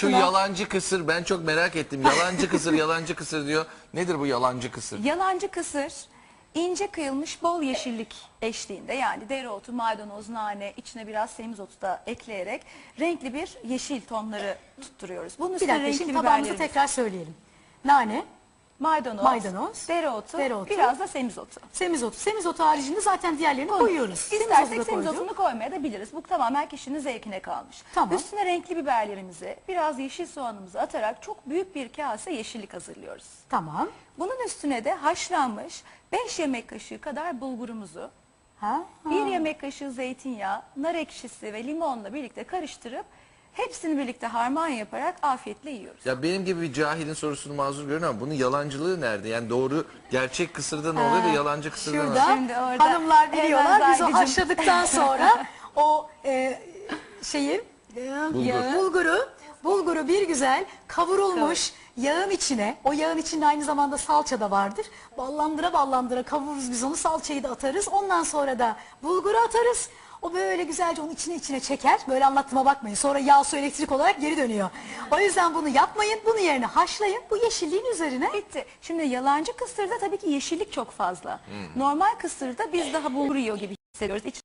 Şu Tuna. yalancı kısır ben çok merak ettim. Yalancı kısır yalancı kısır diyor. Nedir bu yalancı kısır? Yalancı kısır ince kıyılmış bol yeşillik eşliğinde yani dereotu, maydanoz, nane, içine biraz semizotu da ekleyerek renkli bir yeşil tonları tutturuyoruz. Bunun Bir üstüne dakika renkli şimdi tabağımızı biberlerimiz, tekrar söyleyelim. Nane, maydanoz, Maydanoz, dereotu, dereotu, biraz da semizotu. semizotu. Semizotu haricinde zaten diğerlerini koyuyoruz. Semizotu İstersek koyduk. semizotunu koymaya da biliriz. Bu tamamen kişinin zevkine kalmış. Tamam. Üstüne renkli biberlerimizi, biraz yeşil soğanımızı atarak çok büyük bir kase yeşillik hazırlıyoruz. Tamam. Bunun üstüne de haşlanmış 5 yemek kaşığı kadar bulgurumuzu, Ha? bir yemek kaşığı zeytinyağı, nar ekşisi ve limonla birlikte karıştırıp hepsini birlikte harman yaparak afiyetle yiyoruz. Ya benim gibi bir cahilin sorusunu mazur görün ama bunun yalancılığı nerede? Yani doğru gerçek kısırda ne oluyor da yalancı kısırda ne oluyor? Şurada, Şimdi orada hanımlar biliyorlar hemen biz o haşladıktan sonra o e, şeyi e, Bulgur. bulguru bulguru bir güzel kavurulmuş yağın içine o yağın içinde aynı zamanda salça da vardır. Ballandıra ballandıra kavururuz biz onu salçayı da atarız. Ondan sonra da bulguru atarız. O böyle güzelce onun içine içine çeker. Böyle anlattığıma bakmayın. Sonra yağ su elektrik olarak geri dönüyor. O yüzden bunu yapmayın. Bunu yerine haşlayın. Bu yeşilliğin üzerine Bitti. Şimdi yalancı kısırda tabii ki yeşillik çok fazla. Normal kısırda biz daha bulgur yiyor gibi hissediyoruz. İç